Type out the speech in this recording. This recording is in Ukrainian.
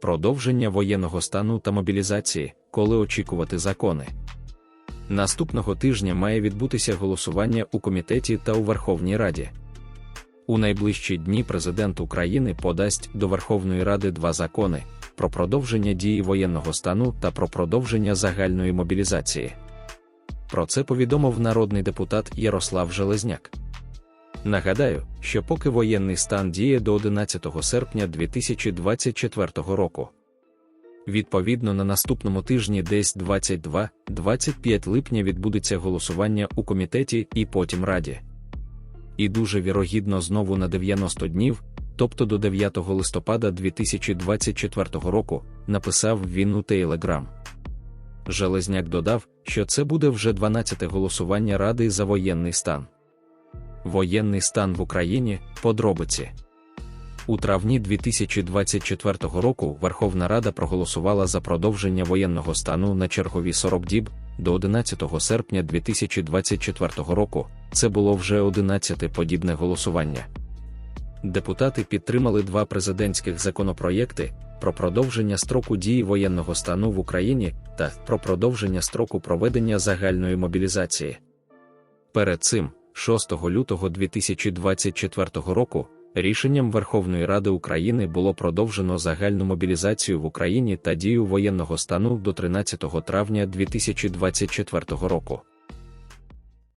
продовження воєнного стану та мобілізації, коли очікувати закони. Наступного тижня має відбутися голосування у комітеті та у Верховній Раді. У найближчі дні президент України подасть до Верховної Ради два закони про продовження дії воєнного стану та про продовження загальної мобілізації. Про це повідомив народний депутат Ярослав Железняк. Нагадаю, що поки воєнний стан діє до 11 серпня 2024 року. Відповідно, на наступному тижні, десь 22-25 липня відбудеться голосування у комітеті і потім раді. І дуже вірогідно знову на 90 днів, тобто до 9 листопада 2024 року, написав він у Телеграм. Железняк додав, що це буде вже 12-те голосування Ради за воєнний стан. Воєнний стан в Україні подробиці. У травні 2024 року Верховна Рада проголосувала за продовження воєнного стану на чергові 40 діб до 11 серпня 2024 року. Це було вже 11-те подібне голосування. Депутати підтримали два президентських законопроєкти про продовження строку дії воєнного стану в Україні та про продовження строку проведення загальної мобілізації. Перед цим, 6 лютого 2024 року, рішенням Верховної Ради України було продовжено загальну мобілізацію в Україні та дію воєнного стану до 13 травня 2024 року.